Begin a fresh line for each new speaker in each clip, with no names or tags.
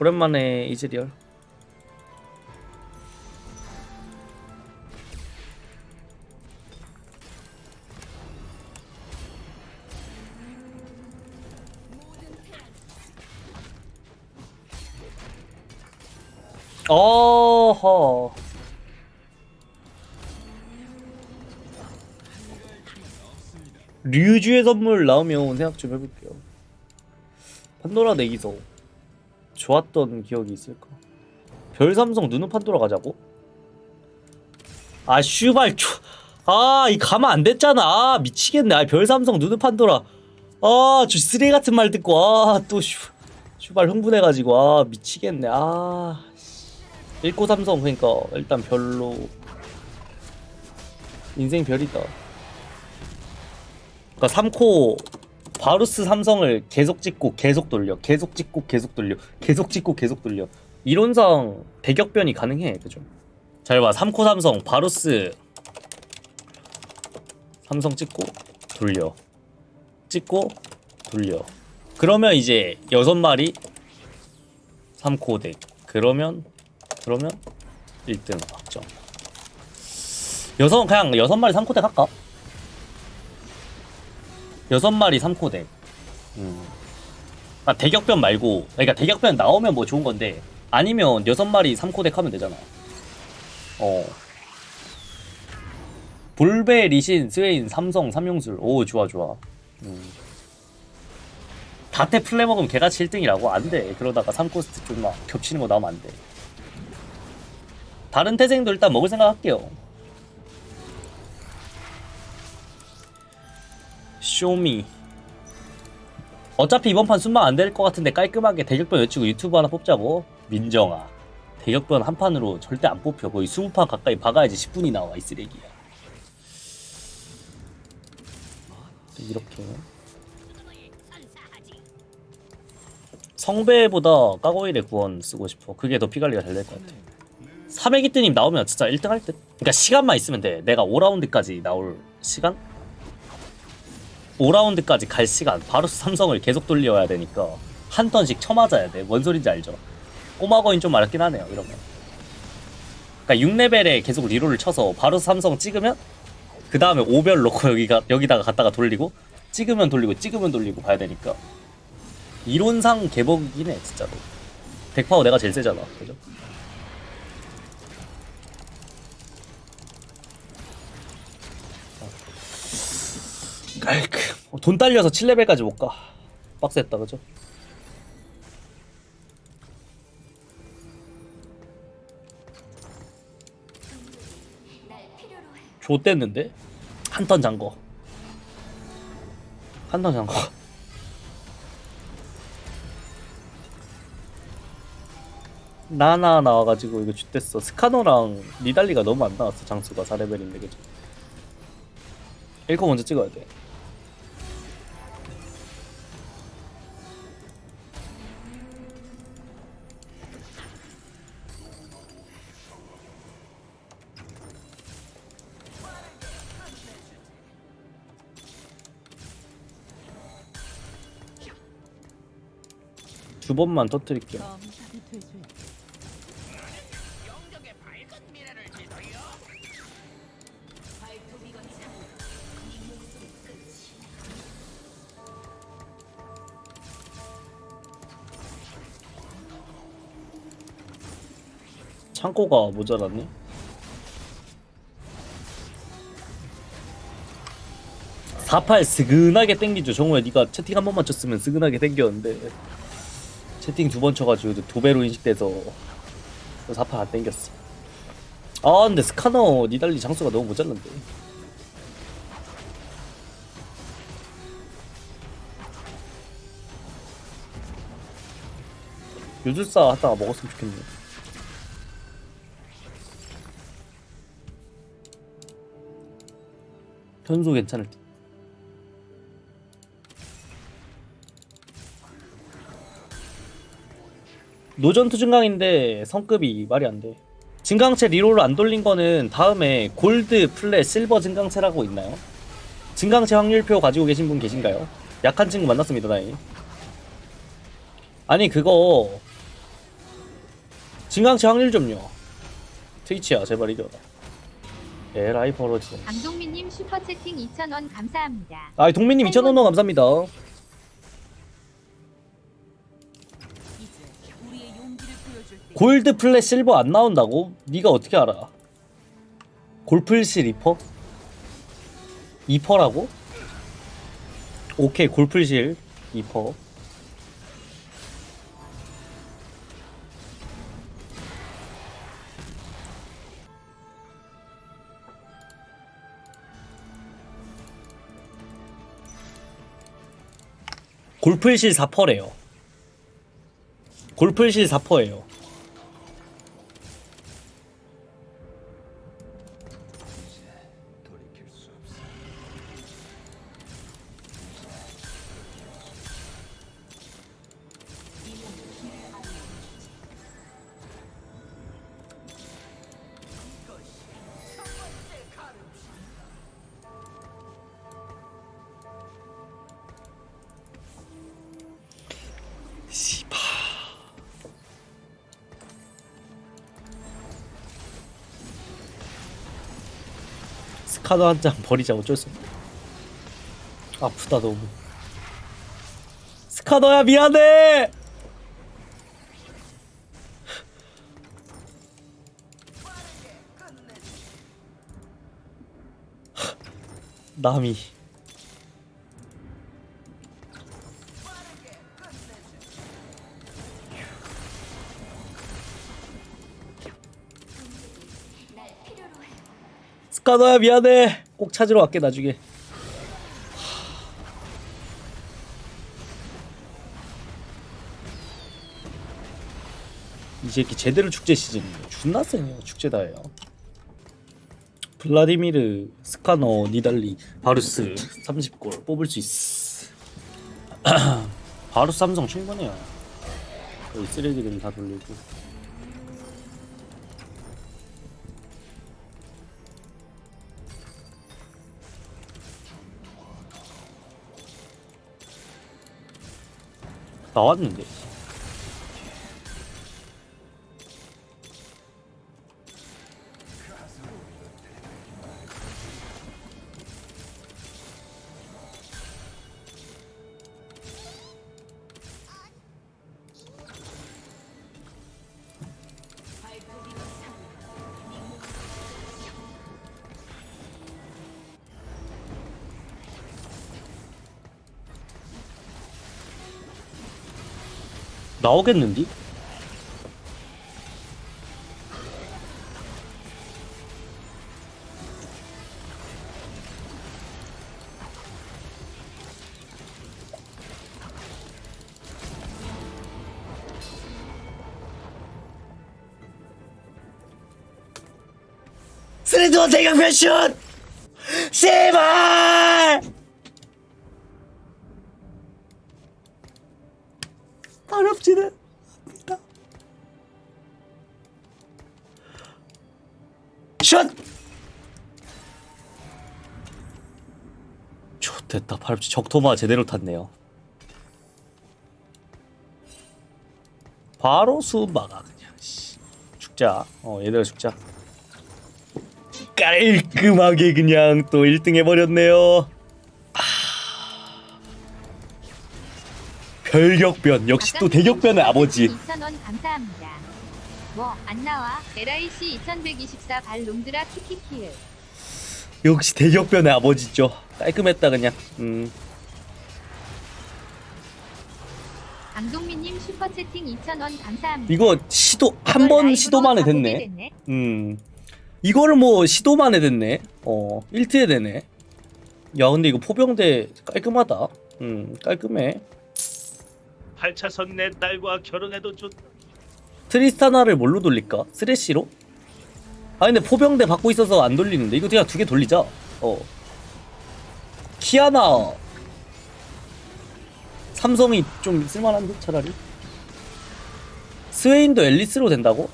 오랜만에 이즈리얼. 어허. 류주의 선물 나오면 생각 좀 해볼게요. 판도라 내기서 좋았던 기억이 있을까? 별 삼성 누누 판도라 가자고? 아 슈발 아이 가면 안 됐잖아. 아 미치겠네. 아 별 삼성 누누 판도라 아저 쓰레기 같은 말 듣고 아또 슈발 흥분해가지고 아 미치겠네. 아 1코 삼성 그러니까 일단 별로 인생 별이다. 그러니까 3코 바루스 삼성을 계속 찍고 계속 돌려 계속 찍고 계속 돌려 계속 찍고 계속 돌려. 이론상 대격변이 가능해 그죠? 잘봐. 3코 삼성 바루스. 삼성 찍고 돌려. 찍고 돌려. 그러면 이제 여섯 마리 3코 덱 그러면 그러면 1등 확정. 여섯 그냥 여섯 마리 3코 덱 할까? 여섯 마리 3코 덱. 음. 아, 대격변 말고, 그러니까 대격변 나오면 뭐 좋은 건데, 아니면 여섯 마리 3코 덱 하면 되잖아. 어. 볼베, 리신, 스웨인, 삼성, 삼용술. 오, 좋아, 좋아. 음. 다테 플레 먹으면 개같이 1등이라고? 안 돼. 그러다가 3코스트 좀 막 겹치는 거 나오면 안 돼. 다른 태생도 일단 먹을 생각 할게요. 쇼미 어차피 이번 판 순방 안 될 것 같은데 깔끔하게 대격변 외치고 유튜브 하나 뽑자고. 민정아 대격변 한 판으로 절대 안 뽑혀. 거의 20판 가까이 박아야지 10분이 나와 이 쓰레기야. 이렇게. 성배보다 까고일의 구원 쓰고 싶어. 그게 더 피관리가 잘 될 것 같아. 3회기 뜨님 나오면 진짜 1등 할 듯? 그러니까 시간만 있으면 돼. 내가 5라운드까지 나올 시간? 5라운드까지 갈 시간 바로 삼성을 계속 돌려야 되니까 한 턴씩 쳐맞아야 돼. 뭔 소린지 알죠? 꼬마거인 좀 어렵긴 하네요. 이러면. 그러니까 6레벨에 계속 리롤을 쳐서 바로 삼성 찍으면 그 다음에 5별 놓고 여기가 여기다가 갖다가 돌리고 찍으면 돌리고 찍으면 돌리고 봐야 되니까 이론상 개복이긴 해 진짜로. 덱파워 내가 제일 세잖아. 그죠? 깔끔. 어, 돈 딸려서 7레벨까지 못 가. 빡셌다, 그죠? 좆됐는데? 한턴 잔거. 한턴 잔거. 나나 나와가지고 이거 좆됐어. 스카노랑 니달리가 너무 안 나왔어. 장수가 4레벨인데, 그죠? 1코 먼저 찍어야 돼. 두 번만 터뜨릴게요. 창고가 모자랐네. 사팔 스근하게 땡기죠. 정우야 네가 채팅 한 번만 쳤으면 스근하게 땡겼는데 채팅 두 번 쳐가지고 두 배로 인식돼서 사팔 안 땡겼어. 아 근데 스카너 니달리 장수가 너무 모자란데. 요술사 하다가 먹었으면 좋겠네. 현소 괜찮을 듯. 노전투 증강인데 성급이 말이 안 돼. 증강체 리롤을 안 돌린 거는 다음에 골드, 플랫, 실버 증강체라고 있나요? 증강체 확률표 가지고 계신 분 계신가요? 약한 친구 만났습니다, 다행히. 아니 그거 진강치 확률 좀요 트위치야 제발 이겨라 에라이 벌어지
강동민님 슈퍼채팅 2,000원 감사합니다.
아 동민님 2,000원 감사합니다 골드 플랫 실버 안 나온다고? 네가 어떻게 알아? 골플실 2퍼? 2퍼라고? 오케이 골플실 2퍼 골플실 4퍼래요 골플실 4퍼예요 카너 한장 버리자 어쩔 수 없네 아프다 너무. 스카너야 미안해! 남이 스카너야 미안해. 꼭 찾으러 갈게 나중에. 이 새끼 제대로 축제 시즌이네 존나 세네요 축제다예요. 블라디미르 스카너 니달리 바루스 30골 뽑을 수 있어 바루스 삼성 충분해요. 여기 쓰레기들 다 돌리고 나왔는 나오겠는디? 스레드원 대강 패션! 제발! 발업지 적토마 제대로 탔네요. 바로 수박아 그냥 씨. 죽자. 어 얘들아 죽자. 깔끔하게 그냥 또 1등 해버렸네요. 별격변 역시 또 대격변의 아버지
2,000원 감사합니다. 뭐 안 나와. LIC 2124 발롱드라 키키키을.
역시 대격변의 아버지죠. 깔끔했다 그냥. 음.
강동민님 슈퍼채팅 2,000원 감사합니다.
이거 시도 한 번 시도만에 됐네.
됐네.
음. 이거를 뭐 시도만에 됐네. 어 1트에 되네. 야 근데 이거 포병대 깔끔하다. 음 깔끔해.
8차선 내 딸과 결혼해도 좋
트리스타나를 뭘로 돌릴까? 쓰레쉬로? 아 근데 포병대 받고 있어서 안 돌리는데. 이거 그냥 두 개 돌리자. 어. 키아나. 삼성이 좀 쓸만한데 차라리? 스웨인도 앨리스로 된다고?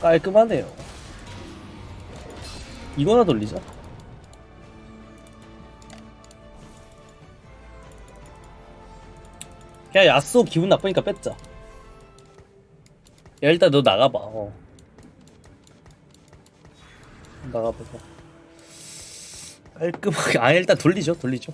깔끔하네요. 이거나 돌리자. 야 야스오 기분 나쁘니까 뺐자 야 일단 너 나가봐. 어. 나가보자. 깔끔하게. 아 일단 돌리죠 돌리죠.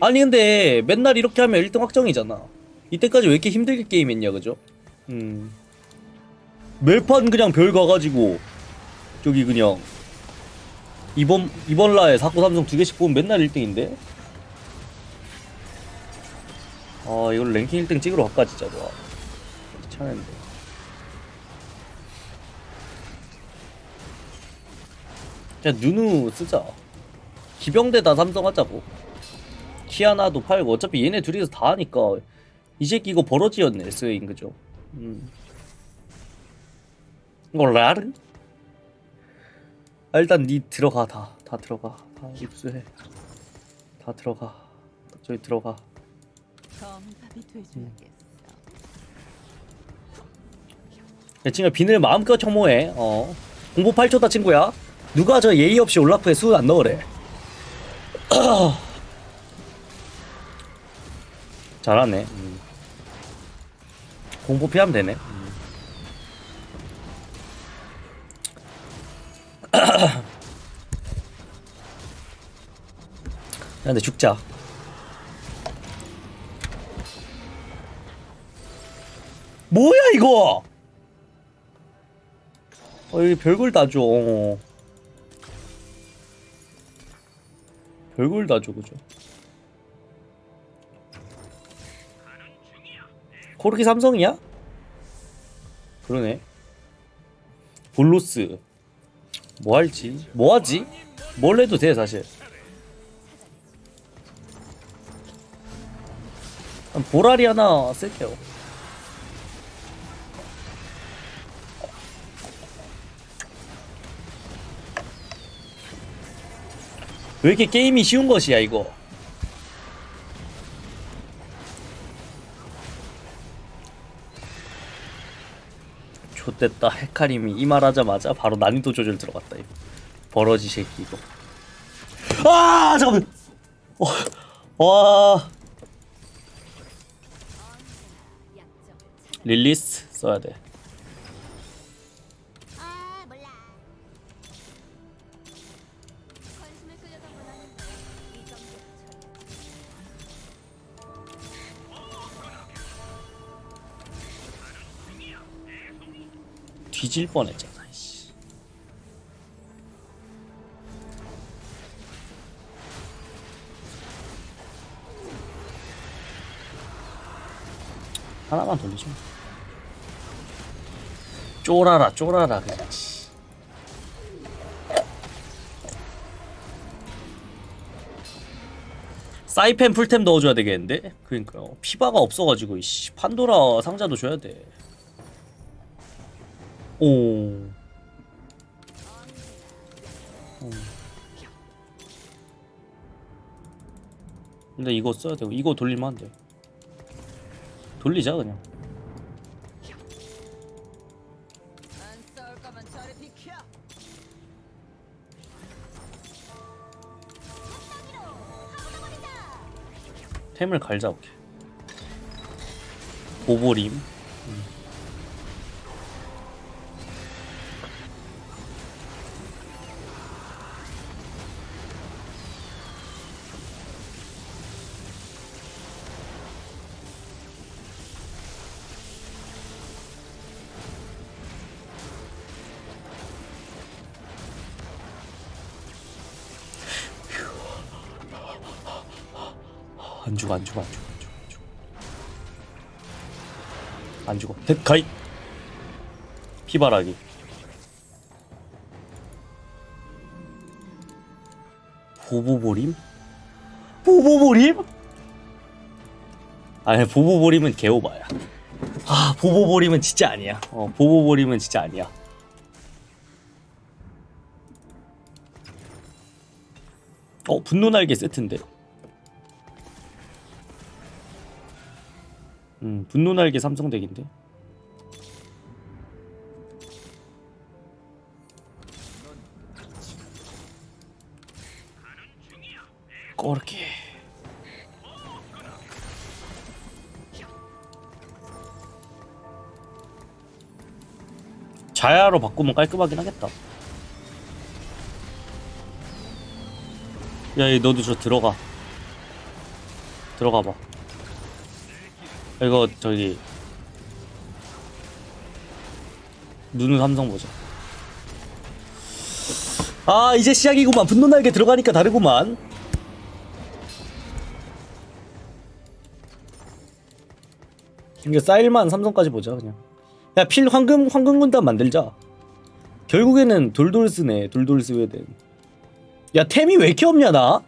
아니 근데 맨날 이렇게 하면 1등 확정이잖아. 이때까지 왜 이렇게 힘들게 게임했냐 그죠? 음. 매판 그냥 별 가가지고 저기 그냥. 이번 이번 라에 사고 삼성 두 개씩 보면 맨날 1등인데? 아 이걸 랭킹 1등 찍으러 갈까 진짜 너 귀찮은데. 그냥 누누 쓰자. 기병대다 삼성 하자고. 키아나도 팔고 어차피 얘네 둘이서 다 하니까 이 새끼 이거 버러지였네 스웨인 그죠? 음. 이거 라르? 아, 일단 니 들어가 다. 다 들어가. 다 입수해. 다 들어가. 저기 들어가.
검 야,
친구야 비늘 마음껏 혐오해. 어. 공보 8초다 친구야. 누가 저 예의 없이 올라프에 수 안 넣으래. 잘하네. 음. 공보 피하면 되네. 음. 야 근데 죽자. 뭐야 이거 어, 여기 별걸 다 줘. 어. 별걸 다 줘, 그죠? 코르키 삼성이야? 그러네. 볼로스. 뭐 할지? 뭐 하지? 뭘 해도 돼, 사실. 한 보라리 하나 쓸게요. 왜 이렇게 게임이 쉬운 것이야 이거? 좋됐다. 헤카림이 이 말하자마자 바로 난이도 조절 들어갔다 이거. 버러지 새끼 이거. 아 잠깐만. 어, 와. 릴리스 써야 돼 뒤질 뻔했잖아 씨. 하나만 돌리죠 쫄아라 쫄아라 그냥 씨. 사이펜 풀템 넣어줘야 되겠는데? 그러니까요 피바가 없어가지고 이씨 판도라 상자도 줘야 돼 오. 어. 근데 이거 써야 되고 이거 돌리면 안 돼. 돌리자 그냥. 템을 갈자 오케이. 보보림. 안 죽어 안 죽어 안 죽어 안 죽어 안 죽어. 안 죽어. 데카이. 피바라기. 보보보림? 보보보림? 아니 보보보림은 개오바야. 아 보보보림은 진짜 아니야. 어 보보보림은 진짜 아니야. 어 분노 날개 세트인데 분노 날개 삼성 덱인데. 꼬르게. 자야로 바꾸면 깔끔하긴 하겠다. 야, 너도 저 들어가. 들어가 봐. 이거 저기 누누 삼성 보자. 아 이제 시작이구만. 분노 날개 들어가니까 다르구만. 이게 쌀만 삼성까지 보자 그냥. 야 필 황금 황금 군단 만들자. 결국에는 돌돌 쓰네. 돌돌 스웨덴. 야 템이 왜 이렇게 없냐 나?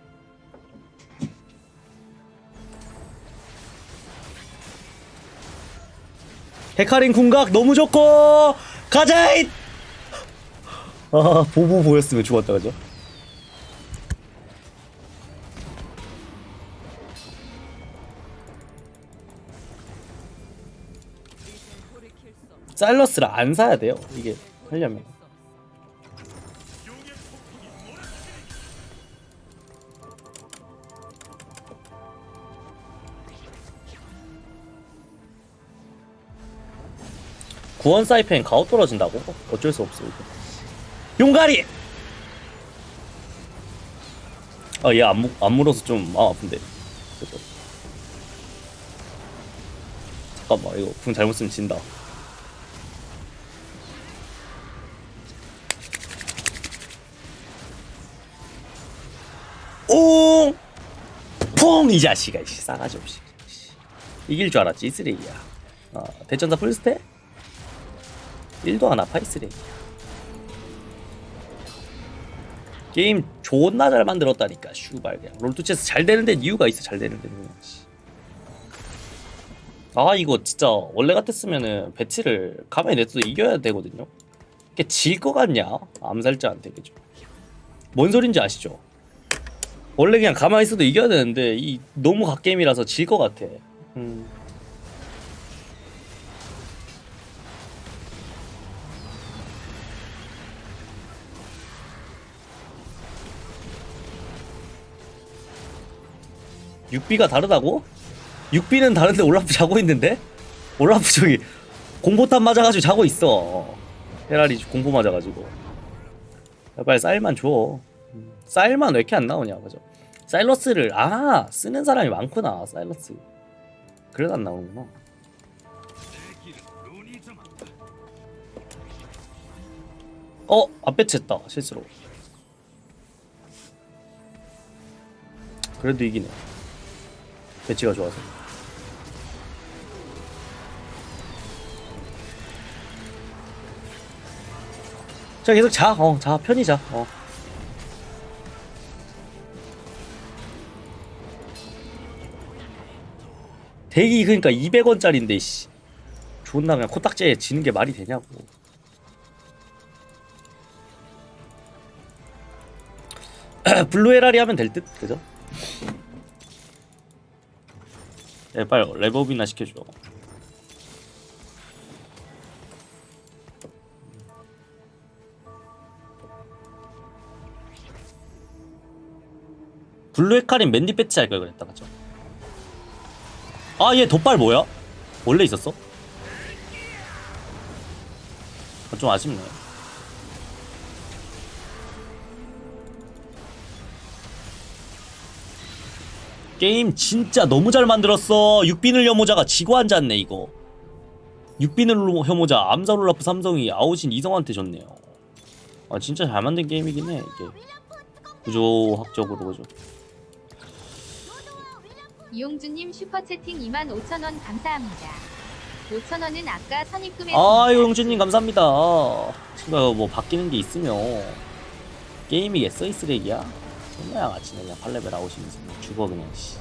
헤카린 궁각 너무 좋고 가자잇! 아 보보 보였으면 죽었다 그죠? 사일러스를 안 사야 돼요 이게 하려면 구원 사이펜 가오 떨어진다고? 어쩔 수 없어 이거 용가리! 아 얘 안, 안 물어서 좀 마음 아픈데 그래도. 잠깐만 이거 궁 잘못 쓰면 진다 오! 퐁! 이 자식아, 씨, 싸가지 없이. 씨. 이길 줄 알았지, 이 쓰레기야. 어, 대전사 풀스테? 1도 안 아파, 이 쓰레기야. 게임 존나 잘 만들었다니까, 슈발. 그냥. 롤투체스 잘 되는데 이유가 있어, 잘 되는데. 그냥, 씨. 아, 이거 진짜 원래 같았으면은 배치를 가만히 냈어도 이겨야 되거든요. 이게 질것 같냐? 암살자한테, 그죠? 뭔 소린지 아시죠? 원래 그냥 가만히 있어도 이겨야 되는데 이 너무 갓게임이라서 질 것 같아. 음. 육비가 다르다고? 육비는 다른데 올라프 자고 있는데? 올라프 저기 공포탄 맞아가지고 자고 있어. 페라리 공포 맞아가지고. 야, 빨리 쌀만 줘. 쌀만 왜 이렇게 안 나오냐 그죠? 사일러스를 아 쓰는 사람이 많구나 사일러스 그래서 안 나오는구나 어? 안 배치했다 실수로 그래도 이기네 배치가 좋아서. 자 계속 자 어 자 편히 자. 어. 대기 그러니까 200원짜리인데 씨. 존나 그냥 코딱지에 지는 게 말이 되냐고. 블루에라리 하면 될 듯? 그죠? 빨리 랩업이나 시켜줘 블루 헤카린 맨디 배치 할걸 그랬다 그죠? 아, 얘 덧발 뭐야? 원래 있었어? 아, 좀 아쉽네. 게임 진짜 너무 잘 만들었어. 육비늘 혐오자가 지고 앉았네, 이거. 육비늘 혐오자, 암살 올라프 삼성이 아웃인 이성한테 졌네요. 아, 진짜 잘 만든 게임이긴 해, 이게. 구조학적으로, 그죠?
이용주님 슈퍼채팅 25,000원 감사합니다. 5,000원은 아까 선입금에
아유 용준님 감사합니다. 친구가 뭐 바뀌는 게 있으면 게임이겠어 이 쓰레기야? 존나 양아치네 그냥 8레벨 아웃이면서 그냥 죽어 그냥 씨.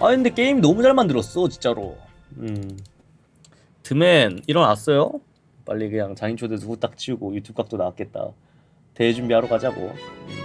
아 근데 게임 너무 잘 만들었어 진짜로. 음. 드맨 일어났어요? 빨리 그냥 장인 초대서 후딱 치우고 유튜브 각도 나왔겠다. 대회 준비하러 가자고. 음.